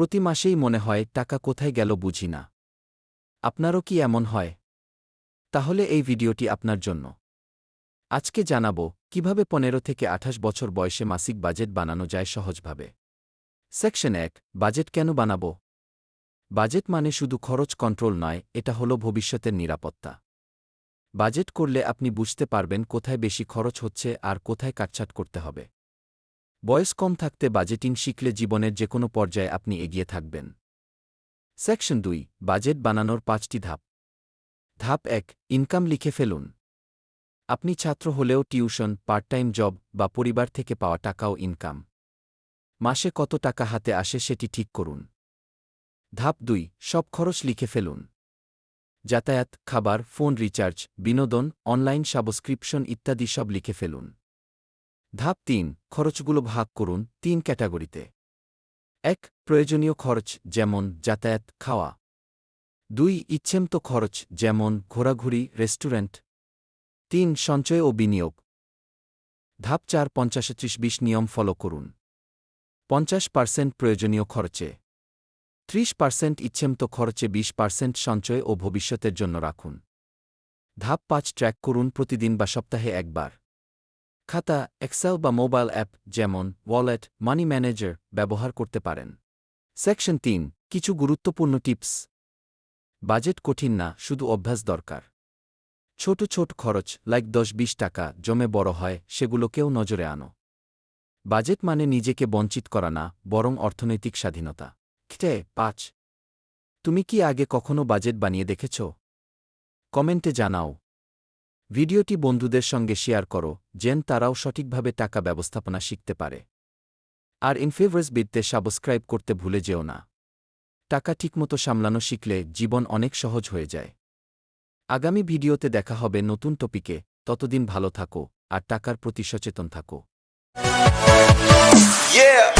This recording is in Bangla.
প্রতি মাসেই মনে হয়, টাকা কোথায় গেল বুঝি না। আপনারও কি এমন হয়? তাহলে এই ভিডিওটি আপনার জন্য। আজকে জানাব, কীভাবে পনেরো থেকে আঠাশ বছর বয়সে মাসিক বাজেট বানানো যায় সহজভাবে। সেকশন এক, বাজেট কেন বানাবো? বাজেট মানে শুধু খরচ কন্ট্রোল নয়, এটা হলো ভবিষ্যতের নিরাপত্তা। বাজেট করলে আপনি বুঝতে পারবেন কোথায় বেশি খরচ হচ্ছে আর কোথায় কাটছাট করতে হবে। বয়স কম থাকতে বাজেটিং শিখলে জীবনের যে কোনো পর্যায়ে আপনি এগিয়ে থাকবেন। সেকশন দুই, বাজেট বানানোর পাঁচটি ধাপ। ধাপ এক, ইনকাম লিখে ফেলুন। আপনি ছাত্র হলেও টিউশন পার্ট টাইম জব বা পরিবার থেকে পাওয়া টাকাও ইনকাম। মাসে কত টাকা হাতে আসে সেটি ঠিক করুন। ধাপ দুই, সব খরচ লিখে ফেলুন। যাতায়াত, খাবার, ফোন রিচার্জ, বিনোদন, অনলাইন সাবস্ক্রিপশন ইত্যাদি সব লিখে ফেলুন। ধাপ তিন, খরচগুলো ভাগ করুন তিন ক্যাটাগরিতে। এক, প্রয়োজনীয় খরচ যেমন যাতায়াত, খাওয়া। দুই, ইচ্ছেমতো খরচ যেমন ঘোরাঘুরি, রেস্টুরেন্ট। তিন, সঞ্চয় ও বিনিয়োগ। ধাপ চার পঞ্চাশ ত্রিশ বিশ নিয়ম ফলো করুন। পঞ্চাশ পার্সেন্ট প্রয়োজনীয় খরচে। ত্রিশ পার্সেন্ট ইচ্ছেমতো খরচে বিশ পার্সেন্ট সঞ্চয় ও ভবিষ্যতের জন্য রাখুন। ধাপ পাঁচ, ট্র্যাক করুন প্রতিদিন বা সপ্তাহে একবার। খাতা এক্সেল বা মোবাইল অ্যাপ যেমন ওয়ালেট, মানি ম্যানেজার ব্যবহার করতে পারেন। সেকশন তিন, কিছু গুরুত্বপূর্ণ টিপস। বাজেট কঠিন না, শুধু অভ্যাস দরকার। ছোট ছোট খরচ লাইক দশ বিশ টাকা, জমে বড় হয় সেগুলোকেও নজরে আনো। বাজেট মানে নিজেকে বঞ্চিত করা না, বরং অর্থনৈতিক স্বাধীনতা। খ্টে, পাঁচ। তুমি কি আগে কখনো বাজেট বানিয়ে দেখেছ? কমেন্টে জানাও। ভিডিওটি বন্ধুদের সঙ্গে শেয়ার করো, যেন তারাও সঠিকভাবে টাকা ব্যবস্থাপনা শিখতে পারে। আর ইনফেভার্স বিদতে সাবস্ক্রাইব করতে ভুলে যেও না। টাকা ঠিকমতো সামলানো শিখলে জীবন অনেক সহজ হয়ে যায়। আগামী ভিডিওতে দেখা হবে নতুন টপিকে, ততদিন ভালো থাকো, আর টাকার প্রতি সচেতন থাকো। Yeah.